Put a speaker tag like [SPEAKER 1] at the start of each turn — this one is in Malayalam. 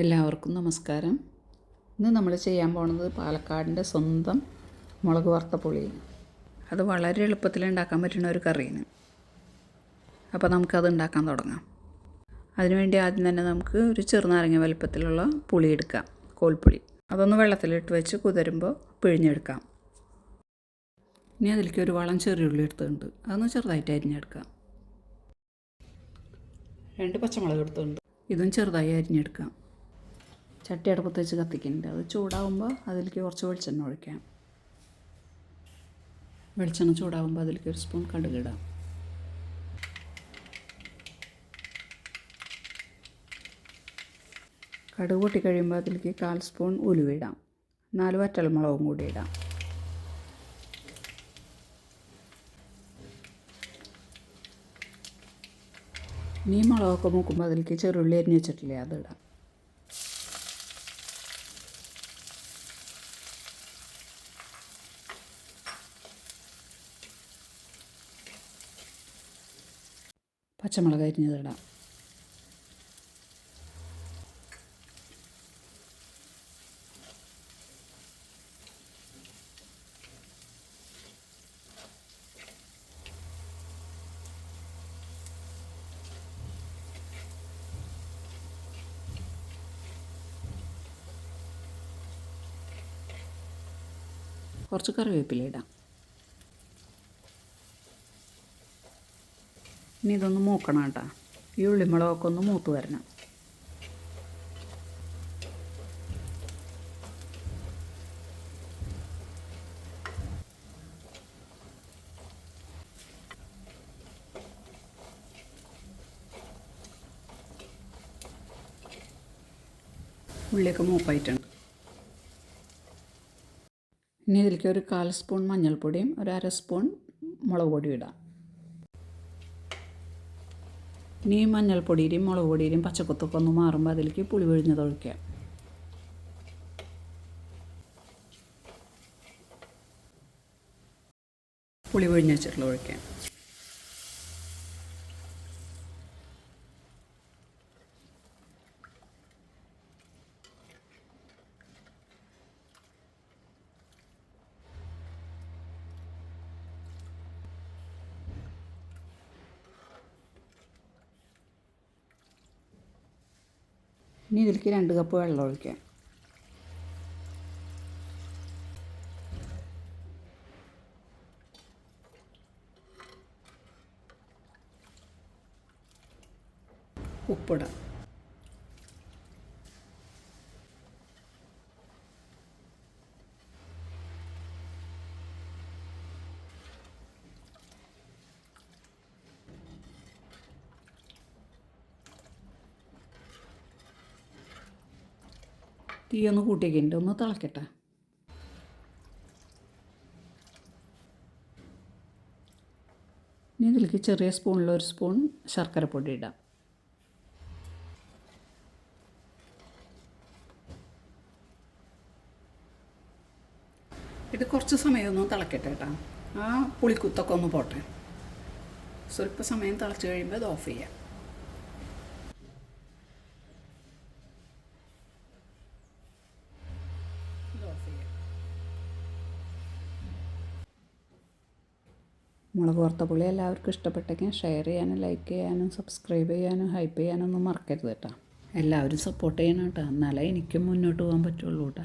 [SPEAKER 1] എല്ലാവർക്കും നമസ്കാരം. ഇന്ന് നമ്മൾ ചെയ്യാൻ പോണത് പാലക്കാടിന്റെ സ്വന്തം മുളക് വറുത്ത പുളിയാണ്. അത് വളരെ എളുപ്പത്തിൽ ഉണ്ടാക്കാൻ പറ്റുന്ന ഒരു കറിയാണ്. അപ്പോൾ നമുക്കത് ഉണ്ടാക്കാൻ തുടങ്ങാം. അതിനുവേണ്ടി ആദ്യം തന്നെ നമുക്ക് ഒരു ചെറുനാരങ്ങ വലുപ്പത്തിലുള്ള പുളി എടുക്കാം കോൽപ്പുളി അതൊന്ന് വെള്ളത്തിലിട്ട് വെച്ച് കുതിരുമ്പോൾ പിഴിഞ്ഞെടുക്കാം. ഇനി അതിലേക്ക് ഒരു വളം ചെറിയ ഉള്ളി എടുത്തിട്ടുണ്ട്. അതൊന്ന് ചെറുതായിട്ട് അരിഞ്ഞെടുക്കാം. രണ്ട് പച്ചമുളക് എടുത്തിട്ടുണ്ട്. ഇതും ചെറുതായി അരിഞ്ഞെടുക്കാം. ചട്ടി അടുപ്പത്ത് വെച്ച് കത്തിക്കുന്നുണ്ട്. അത് ചൂടാവുമ്പോൾ അതിലേക്ക് കുറച്ച് വെളിച്ചെണ്ണ ഒഴിക്കാം. വെളിച്ചെണ്ണ ചൂടാവുമ്പോൾ അതിലേക്ക് ഒരു സ്പൂൺ കടുക് ഇടാം. കടുക് പൊട്ടി കഴിയുമ്പോൾ അതിലേക്ക് കാൽ സ്പൂൺ ഉലുവ ഇടാം. നാല് വറ്റൽമുളകും കൂടി ഇടാം. ഇനി മുളകൊക്കെ മൂക്കുമ്പോൾ അതിലേക്ക് ചെറുള്ളി അരിഞ്ഞ് വെച്ചിട്ടില്ലേ അതിടാം പച്ചമുളക് അരിഞ്ഞതിടാം. കുറച്ച് കറിവേപ്പില ഇടാം. ഇനി ഇതൊന്ന് മൂക്കണം കേട്ടോ. ഈ ഉള്ളിമുളകൊക്കെ ഒന്ന് മൂത്ത് വരണം. ഉള്ളിയൊക്കെ മൂപ്പായിട്ടുണ്ട്. ഇനി ഇതിലേക്ക് ഒരു കാൽ സ്പൂൺ മഞ്ഞൾപ്പൊടിയും ഒരു അര സ്പൂൺ മുളക് പൊടിയും ഇടാം. ഇനി മഞ്ഞൾപ്പൊടിയുടെയും മുളക് പൊടിയുടെയും പച്ചക്കൊത്തൊക്കെ ഒന്ന് മാറുമ്പോൾ അതിലേക്ക് പുളി പിഴിഞ്ഞത് ഒഴിക്കാം പുളി പിഴിഞ്ഞ് വെച്ചിട്ടുള്ള ഒഴിക്കാം ഇനി ഇതിലേക്ക് രണ്ട് കപ്പ് വെള്ളം ഒഴിക്കാം ഉപ്പിടാം. തീ ഒന്ന് കൂട്ടിയൊക്കെ ഒന്ന് തിളക്കട്ടെ. ഇനി ഇതിലേക്ക് ചെറിയ സ്പൂണിൽ ഒരു സ്പൂൺ ശർക്കര പൊടി ഇടാം. ഇത് കുറച്ച് സമയം ഒന്ന് തിളക്കട്ടെ കേട്ടോ. ആ പുളിക്കുത്തൊക്കെ ഒന്ന് പോട്ടെ. സ്വല്പ സമയം തിളച്ച് കഴിയുമ്പോൾ അത് ഓഫ് ചെയ്യാം. മുളക് വറുത്ത പുളി എല്ലാവർക്കും ഇഷ്ടപ്പെട്ടെങ്കിൽ ഷെയർ ചെയ്യാനും ലൈക്ക് ചെയ്യാനും സബ്സ്ക്രൈബ് ചെയ്യാനും ഹൈപ്പ് ചെയ്യാനൊന്നും മറക്കരുത് കേട്ടോ. എല്ലാവരും സപ്പോർട്ട് ചെയ്യണം കേട്ടോ. എന്നാലേ എനിക്കും മുന്നോട്ട് പോകാൻ പറ്റുള്ളൂ കേട്ടോ.